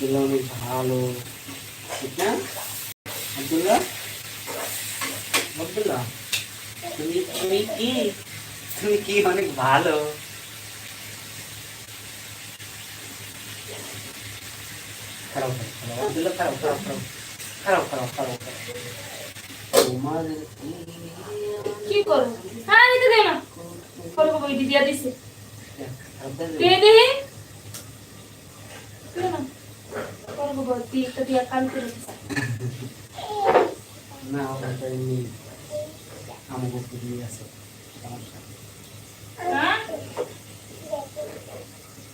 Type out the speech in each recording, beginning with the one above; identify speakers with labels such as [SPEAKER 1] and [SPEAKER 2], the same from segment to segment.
[SPEAKER 1] আব্দুল্লাহ অনেক ভালো ঠিক না আব্দুল্লাহ আব্দুল্লাহ তুমি তুমি কি? তুমি কি অনেক ভালো? খারাপ খারাপ আব্দুল্লাহ খারাপ খারাপ খারাপ। খারাপ খারাপ খারাপ তোমাদের
[SPEAKER 2] কি করো? হ্যাঁ নিতে দে না। করব বই দিয়া দিছে।
[SPEAKER 1] খারাপ দেবে?
[SPEAKER 2] দে দে দে না করব বই দি তো দিয়া কাল করে
[SPEAKER 1] না ওটা এমনি আমাকে দিয়ে আছে
[SPEAKER 2] হ্যাঁ?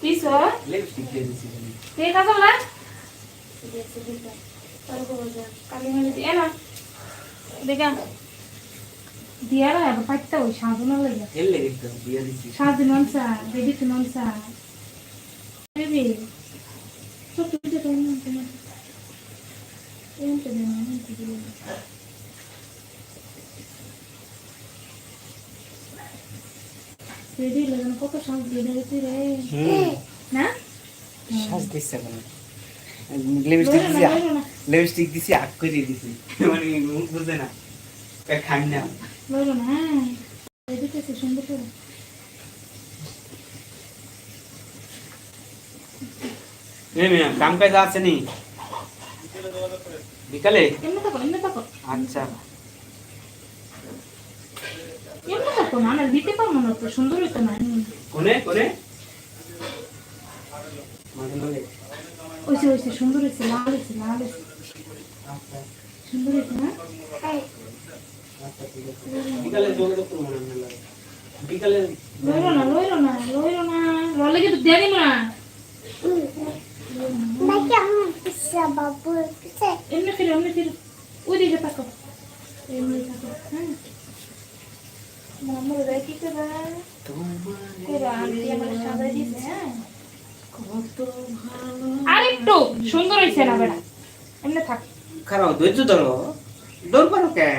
[SPEAKER 2] দিছো
[SPEAKER 1] লিপস্টিক দিয়ে দিছি তুমি
[SPEAKER 2] দে কাজল না দিছে দিছে করব কালি মেলে দিয়ে না। দেখা। দিয়া না এবার পাইতে ওই সাজনা লাগে
[SPEAKER 1] এলে একদম দিয়ে দিছি।
[SPEAKER 2] সাজু ননসা বেবি তো ননসা বেবি ছোট ছোট তো না তোমার এমন তো না এমন তো না বেবি লাগানো কত সাজ দিয়ে রে? না?
[SPEAKER 1] সাজতে ইচ্ছা করে লিপস্টিক দিছি। লিপস্টিক দিছি আগ করে দিছি। মানে মুখ বুঝে না। খাই না।
[SPEAKER 2] লইলো না হ্যাঁ। সুন্দর করে।
[SPEAKER 1] কাম কাজ আছে নি? বিকালে?
[SPEAKER 2] এমনি থাকো এমনি থাকো।
[SPEAKER 1] আচ্ছা।
[SPEAKER 2] এমনি থাকো না দিতে পারব না তো সুন্দর হইতো না। এমনি।
[SPEAKER 1] কোনে কোনে? মাঝে মাঝে।
[SPEAKER 2] ওইসে ওইসে সুন্দর হয়েছে লাল হয়েছে লাল হয়েছে সুন্দর হয়েছে না?
[SPEAKER 1] বিকালে যোগাযোগ করব না মেলা বিকালে
[SPEAKER 2] লইলো না লইলো না লইলো না। ললে কিন্তু না। এমনি ফিরে ফিরে ওই দিকে হ্যাঁ মামুর আর একটু সুন্দর হয়েছে না বেটা এমনি থাক
[SPEAKER 1] খারাপ ধৈর্য ধরো দৌড় পারো কে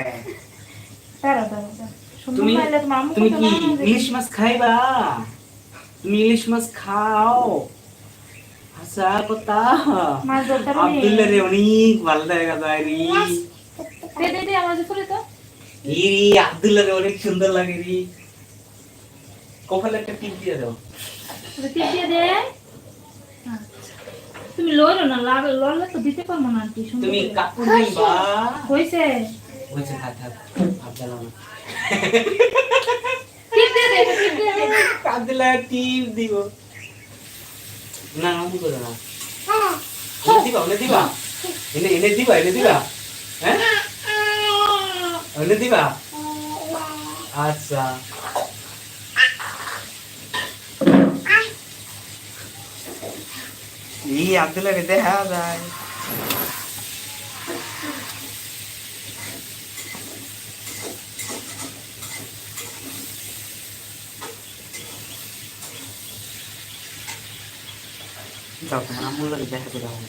[SPEAKER 1] তুমি তুমি কি ইলিশ মাছ খাইবা তুমি ইলিশ মাছ খাও হাসা কথা
[SPEAKER 2] মাছ ধরতে পারি
[SPEAKER 1] আব্দুল্লাহ রে অনেক ভালো দেখা যায় রে। আব্দুল্লাহ অনেক সুন্দর লাগে রে। কপালে একটা টিপ দিয়ে দাও।
[SPEAKER 2] টিপ দিয়ে দে। আচ্ছা। তুমি লইলো না লড়লে তো দিতে পারব না আন্টি
[SPEAKER 1] তুমি কাপড় নিবা
[SPEAKER 2] হয়েছে।
[SPEAKER 1] হয়েছে। থাক থাক ভাব জ্বালাও
[SPEAKER 2] টিপ দিয়ে দে টিপ দিয়ে দে।
[SPEAKER 1] আব্দুল্লাহ টিপ দিব। না আমি করো না। এনে দিবা এনে দিবা। এনে এনে দিবা এনে দিবা। হ্যাঁ? এনে দিবা। আচ্ছা। ই আব্দুল্লাহ রে দেখা যায়। যাও তোমার আমুল লাগে দেখা করে হবে।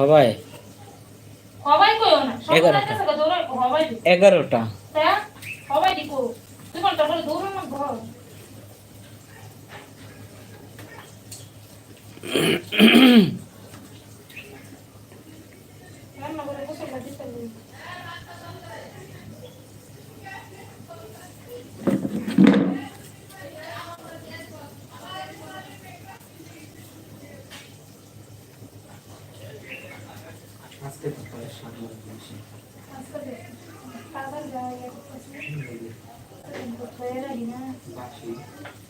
[SPEAKER 3] হবাই।
[SPEAKER 2] হবাই কইও না 11টা 11টা
[SPEAKER 1] আজকে তো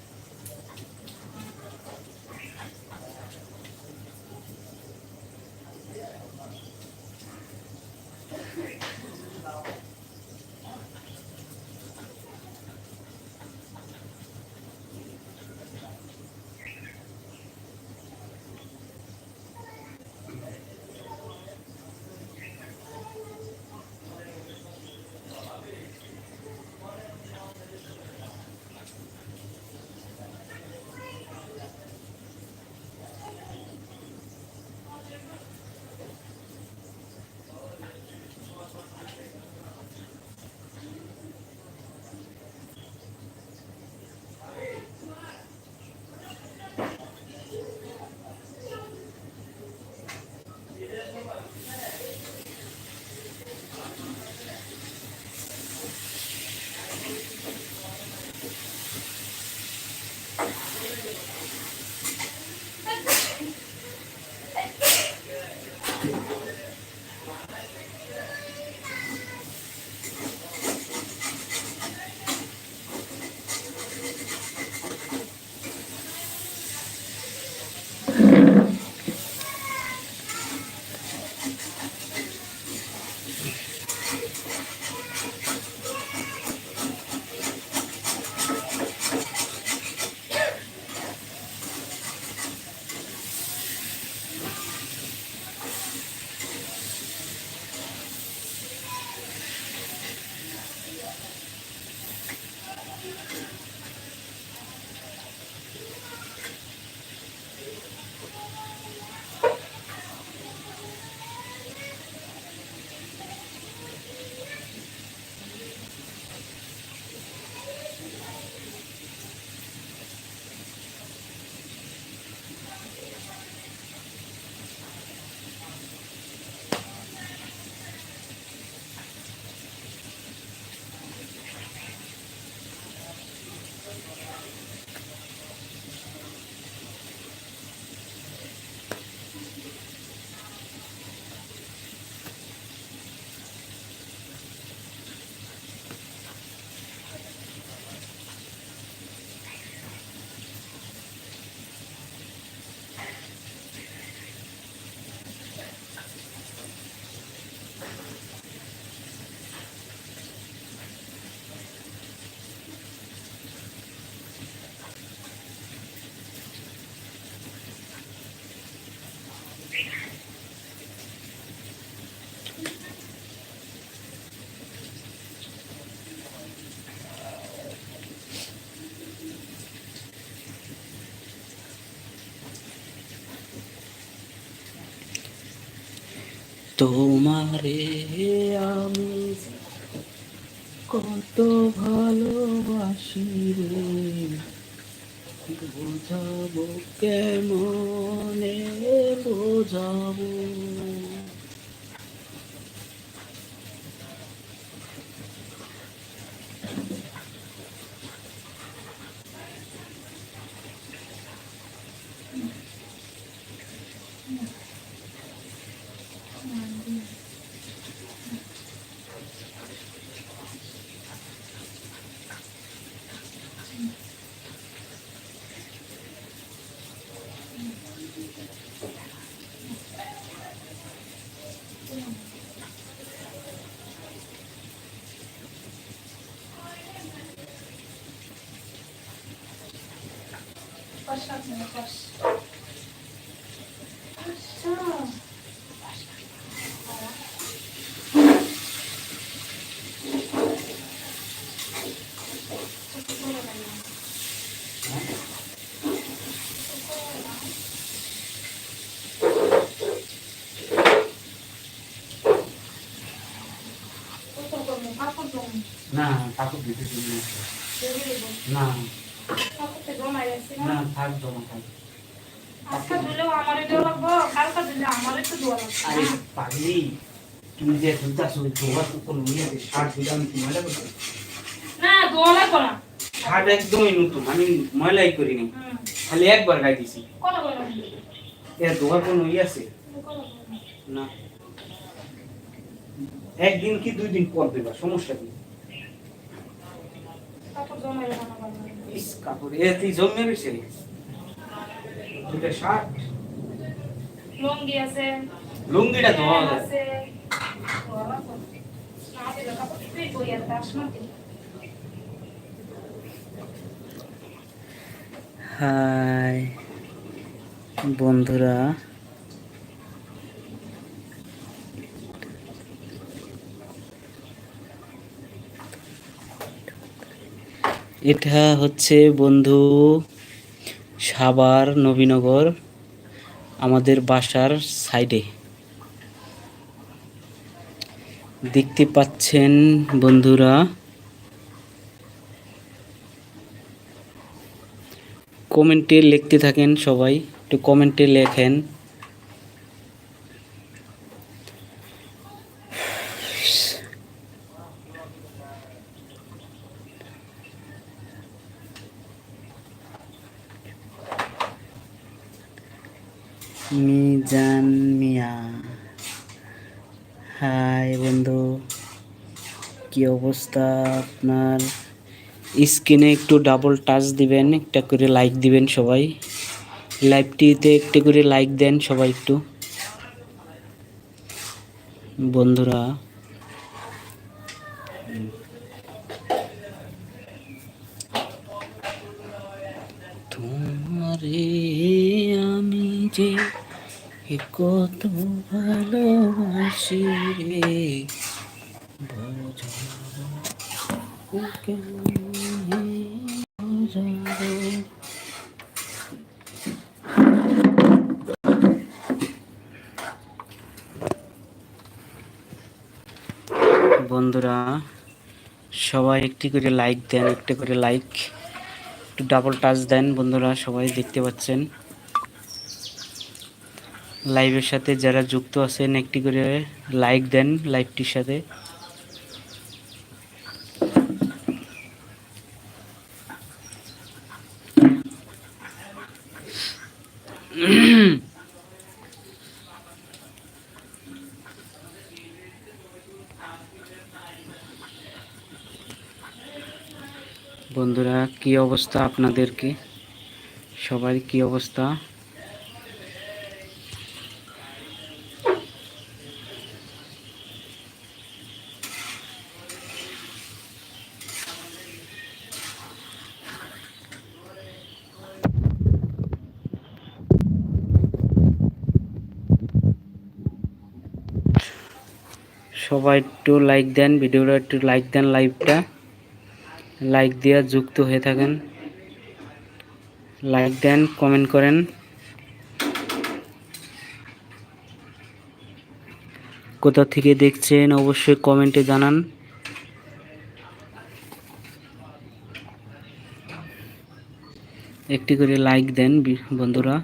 [SPEAKER 1] তোমারে আমি কত ভালোবাসি রে। বোঝাবো কেমনে বোঝাবো।
[SPEAKER 2] Nah,
[SPEAKER 1] takut gitu sih. Nah. না না থাকব না থাকব
[SPEAKER 2] আজকে দিলেও আমার এটা লাগবো কালকে দিলে আমার একটু দোয়া লাগবে।
[SPEAKER 1] আরে পাগলি তুমি যে দুটা শুধু তোমার উপর নিয়ে যে শার্ট দিলাম আমি ময়লা করতে
[SPEAKER 2] না দোয়া লাগবো না।
[SPEAKER 1] শার্ট একদমই নতুন আমি ময়লাই করিনি। খালি একবার গাই দিছি।
[SPEAKER 2] কত করে
[SPEAKER 1] এর দোকান কোনো ইয়ে আছে?
[SPEAKER 2] কত করে লাগবে?
[SPEAKER 1] না। একদিন কি দুই দিন পর দেবা? সমস্যা কি?
[SPEAKER 2] তারপর জমা
[SPEAKER 1] ইস কাপড় এ তুই জমে দুটা শার্ট?
[SPEAKER 2] লঙ্গি আছে।
[SPEAKER 1] লুঙ্গিটা
[SPEAKER 2] আছে।
[SPEAKER 1] হাই বন্ধুরা। এটা হচ্ছে বন্ধু সাভার নবীনগর, আমাদের বাসার সাইডে। দেখতে পাচ্ছেন বন্ধুরা, কমেন্টে লিখতে থাকেন সবাই, একটু কমেন্টে লেখেন। মিজান মিয়া। হাই বন্ধু, কি অবস্থা আপনার? স্ক্রিনে একটু ডাবল টাচ দিবেন, একটা করে লাইক দিবেন সবাই। লাইভটিতে একটু করে লাইক দেন সবাই একটু। বন্ধুরা কত ভালোবাসি রে। বন্ধুরা, সবাই একটি করে লাইক দেন, একটি করে লাইক একটু ডাবল টাচ দেন বন্ধুরা, সবাই দেখতে পাচ্ছেন। লাইভের সাথে যারা যুক্ত আছেন, একটি করে লাইক দেন লাইভটির সাথে। বন্ধুরা, কি অবস্থা আপনাদেরকে? সবার কি অবস্থা? সবাই একটু লাইক দেন, ভিডিওটা একটু লাইক দেন লাইভটা লাইক দেওয়া যুক্ত হয়ে থাকেন। লাইক দেন কমেন্ট করেন। কোথা থেকে দেখছেন অবশ্যই কমেন্টে জানান। একটি করে লাইক দেন বন্ধুরা।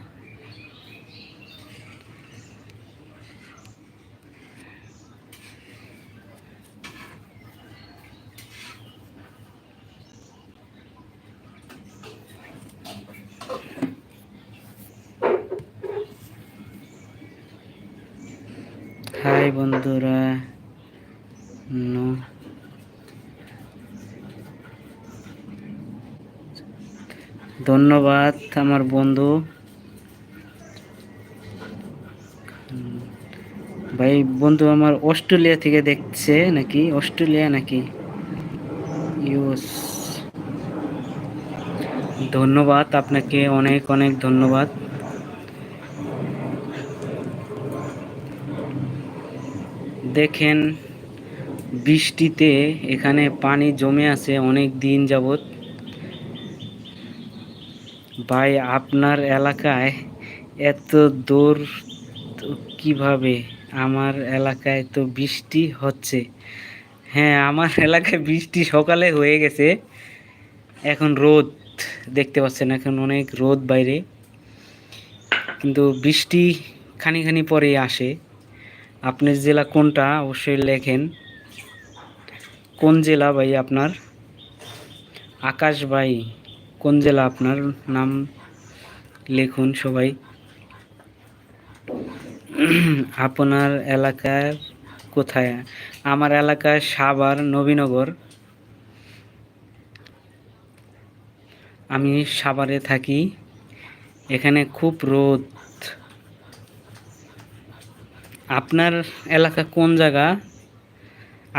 [SPEAKER 1] হাই বন্ধুরা। ধন্যবাদ আমার বন্ধু। ভাই, বন্ধু আমার অস্ট্রেলিয়া থেকে দেখছে নাকি? অস্ট্রেলিয়া নাকি? ইউস ধন্যবাদ, আপনাকে অনেক অনেক ধন্যবাদ। দেখেন, বৃষ্টিতে এখানে পানি জমে আছে অনেক দিন যাবত ভাই, আপনার এলাকায় এত দূর কীভাবে? আমার এলাকায় তো বৃষ্টি হচ্ছে। হ্যাঁ আমার এলাকায় বৃষ্টি সকালে হয়ে গেছে। এখন রোদ দেখতে পাচ্ছেন, এখন অনেক রোদ বাইরে। কিন্তু বৃষ্টি খানি খানি পরে আসে। আপনার জেলা কোনটা অবশ্যই লেখেন। কোন জেলা ভাই আপনার? আকাশ ভাই, কোন জেলা আপনার নাম লিখুন সবাই। আপনার এলাকার কোথায়? আমার এলাকায় সাভার, নবীনগর। আমি সাভারে থাকি। এখানে খুব রোদ। আপনার এলাকা কোন জায়গা?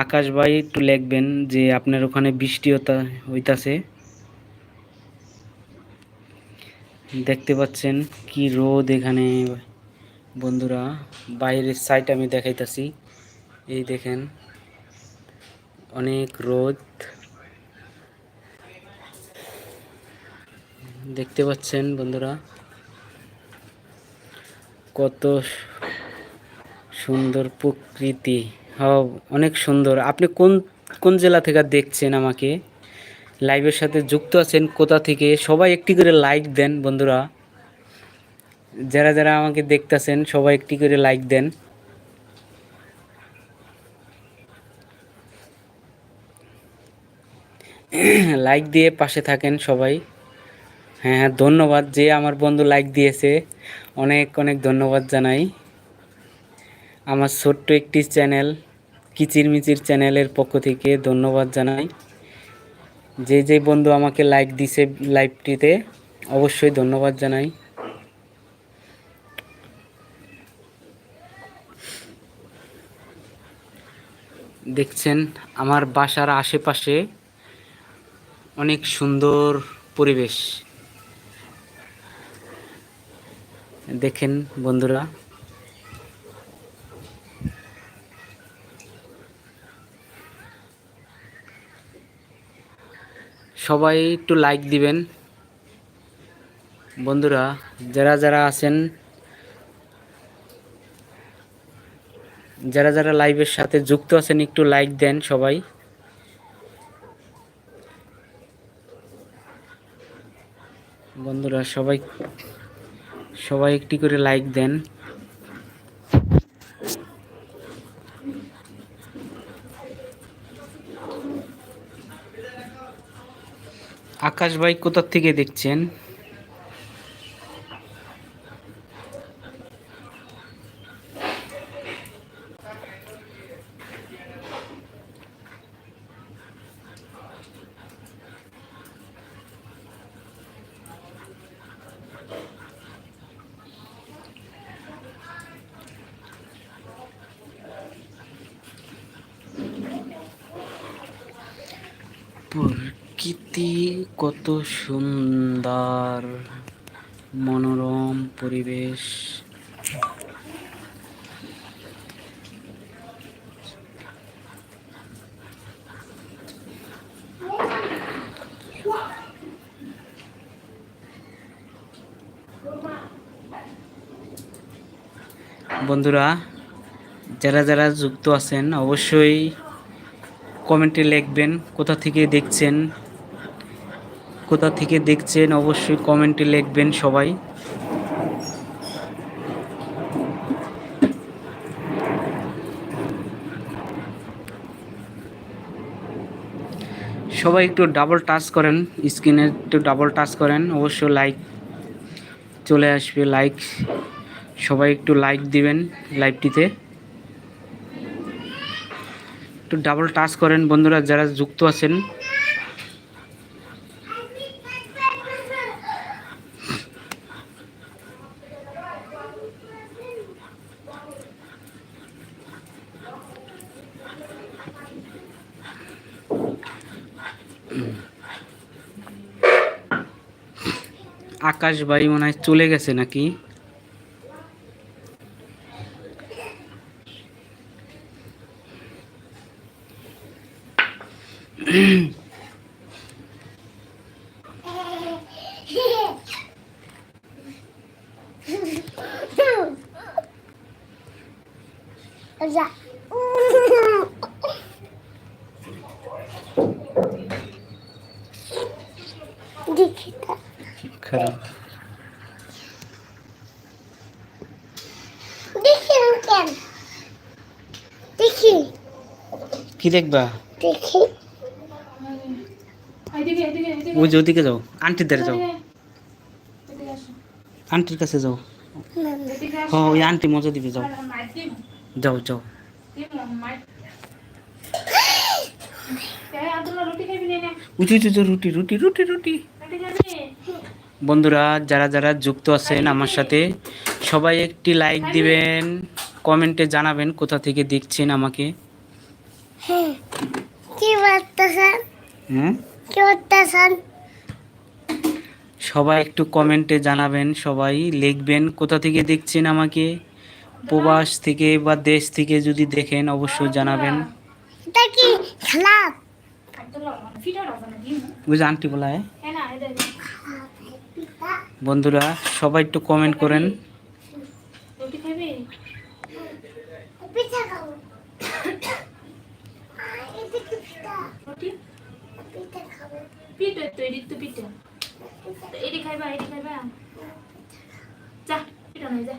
[SPEAKER 1] আকাশ ভাই, একটু লিখবেন যে আপনার ওখানে বৃষ্টি হইতাছে। দেখতে পাচ্ছেন কি রোদ এখানে, বন্ধুরা। বাইরের সাইড আমি দেখাইতাছি। এই দেখেন, অনেক রোদ। দেখতে পাচ্ছেন বন্ধুরা, কত সুন্দর প্রকৃতি। হ্যাঁ অনেক সুন্দর। আপনি কোন কোন জেলা থেকে দেখছেন আমাকে? লাইভের সাথে যুক্ত আছেন কোথা থেকে? সবাই একটি করে লাইক দেন, বন্ধুরা। যারা যারা আমাকে দেখতেছেন, সবাই একটি করে লাইক দেন। লাইক দিয়ে পাশে থাকেন সবাই। হ্যাঁ হ্যাঁ ধন্যবাদ যে আমার বন্ধু লাইক দিয়েছে। অনেক অনেক ধন্যবাদ জানাই। আমার ছোট্ট একটি চ্যানেল কিচির মিচির চ্যানেলের পক্ষ থেকে ধন্যবাদ জানাই। যে যে বন্ধু আমাকে লাইক দিছে লাইভটিতে অবশ্যই ধন্যবাদ জানাই। দেখছেন, আমার বাসার আশেপাশে অনেক সুন্দর পরিবেশ। দেখেন বন্ধুরা সবাই একটু লাইক দিবেন। বন্ধুরা, যারা যারা আছেন, যারা যারা লাইভের সাথে যুক্ত আছেন, একটু লাইক দেন সবাই। বন্ধুরা, সবাই সবাই একটি করে লাইক দেন। আকাশ ভাই কোথা থেকে দেখছেন প্রকৃতি কত সুন্দর মনোরম পরিবেশ বন্ধুরা, যারা যারা যুক্ত আছেন, অবশ্যই কমেন্টে লিখবেন কোথা থেকে দেখছেন। কোথা থেকে দেখছেন, অবশ্যই কমেন্টে লিখবেন সবাই। সবাই একটু ডাবল টাচ করেন স্ক্রিনে একটু ডাবল টাচ করেন অবশ্য লাইক চলে আসবে লাইক সবাই একটু লাইক দিবেন লাইভটিতে একটু ডাবল টাচ করেন বন্ধুরা, যারা যুক্ত আছেন। আকাশ বাড়ি মনে হয় চলে গেছে নাকি
[SPEAKER 3] যা দেখি তা
[SPEAKER 1] খারাপ
[SPEAKER 3] দেখি না কেন দেখি
[SPEAKER 1] কি দেখবা?
[SPEAKER 3] দেখি।
[SPEAKER 1] ওই যে ওদিকে যাও আন্টির দ্বারা যাও। আন্টির কাছে যাও। হ্যাঁ ওই আন্টি মজা দিবে যাও। যাও যাও? উঁচু উঁচু উঁচু, রুটি রুটি রুটি রুটি।
[SPEAKER 2] রুটি
[SPEAKER 1] বন্ধুরা যারা যারা যুক্ত আছেন আমার সাথে সবাই একটি লাইক দিবেন কমেন্টে জানাবেন কোথা থেকে দেখছেন আমাকে।
[SPEAKER 3] কি করতেছেন
[SPEAKER 1] হ্যাঁ
[SPEAKER 3] কি করতেছেন
[SPEAKER 1] সবাই একটু কমেন্টে জানাবেন সবাই লিখবেন কোথা থেকে দেখছেন আমাকে? প্রবাস থেকে বা দেশ থেকে যদি দেখেন অবশ্যই জানাবেন।
[SPEAKER 3] এটা কি খেলা?
[SPEAKER 1] আন্টি বলায়
[SPEAKER 2] হ্যাঁ।
[SPEAKER 1] বন্ধুরা সবাই একটু কমেন্ট করেন।
[SPEAKER 2] রুটি খাবি?
[SPEAKER 3] পিঠা খাব এটা কি পিঠা
[SPEAKER 2] রুটি?
[SPEAKER 3] পিঠা খাব
[SPEAKER 2] পিঠা তো, তো পিঠা। খাইবা, খাইবা? যা, পিঠা নাই, যা।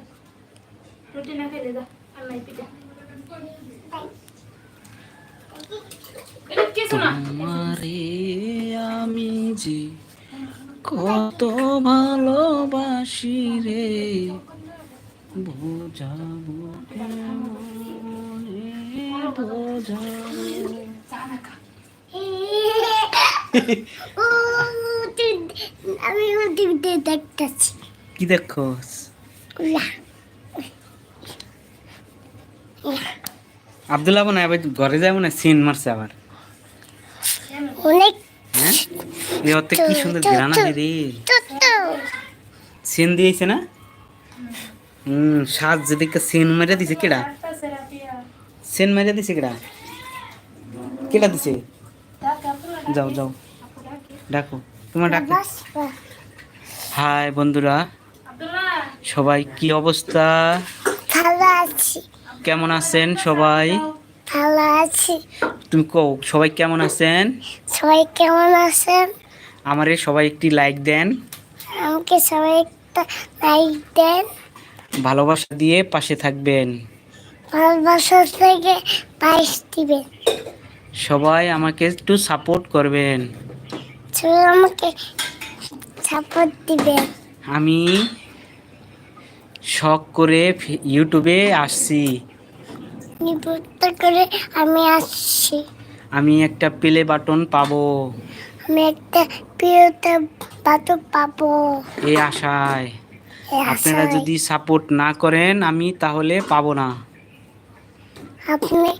[SPEAKER 2] রুটি না খাইলে যা, আর নাই পিঠা।
[SPEAKER 1] তোমারে আমি যে কত ভালোবাসি রে বোঝাবো বোঝাবো
[SPEAKER 3] আমি ওদিকে দেখতেছি
[SPEAKER 1] কি দেখো
[SPEAKER 3] উলা
[SPEAKER 1] আবদুল্লাহ মনে হয় আবার ঘরে মনে হয় সিন মারছে আবার।
[SPEAKER 3] অনেক
[SPEAKER 1] হ্যাঁ? কি সুন্দর আছে রে সিন দিয়েছে না? হুম সাজ যেদিকে সিন মেরে দিছে কেডা। সিন মেরে দিছে কেডা? কেডা দিছে। যাও যাও।
[SPEAKER 2] ডাকো।
[SPEAKER 1] তোমার ডাক। হাই বন্ধুরা। সবাই কি অবস্থা?
[SPEAKER 3] ভালো আছি।
[SPEAKER 1] কেমন আছেন সবাই?
[SPEAKER 3] ভালো আছি।
[SPEAKER 1] তুমি কও সবাই কেমন আছেন?
[SPEAKER 3] সবাই কেমন আছেন?
[SPEAKER 1] আমারে সবাই একটি লাইক দেন।
[SPEAKER 3] আমাকে সবাই একটা লাইক দেন।
[SPEAKER 1] ভালোবাসা দিয়ে পাশে থাকবেন।
[SPEAKER 3] ভালোবাসা থেকে পাইস দিবেন।
[SPEAKER 1] সবাই আমাকে একটু সাপোর্ট করবেন।
[SPEAKER 3] সবাই আমাকে সাপোর্ট দিবেন
[SPEAKER 1] আমি শখ করে ইউটিউবে আসছি।
[SPEAKER 3] করে আমি আসছি।
[SPEAKER 1] আমি একটা প্লে বাটন পাবো।
[SPEAKER 3] আমি একটা প্রিয়তা বাতু পাবো।
[SPEAKER 1] এই আশায়। আপনারা যদি সাপোর্ট না করেন আমি তাহলে পাবো না।
[SPEAKER 3] আপনি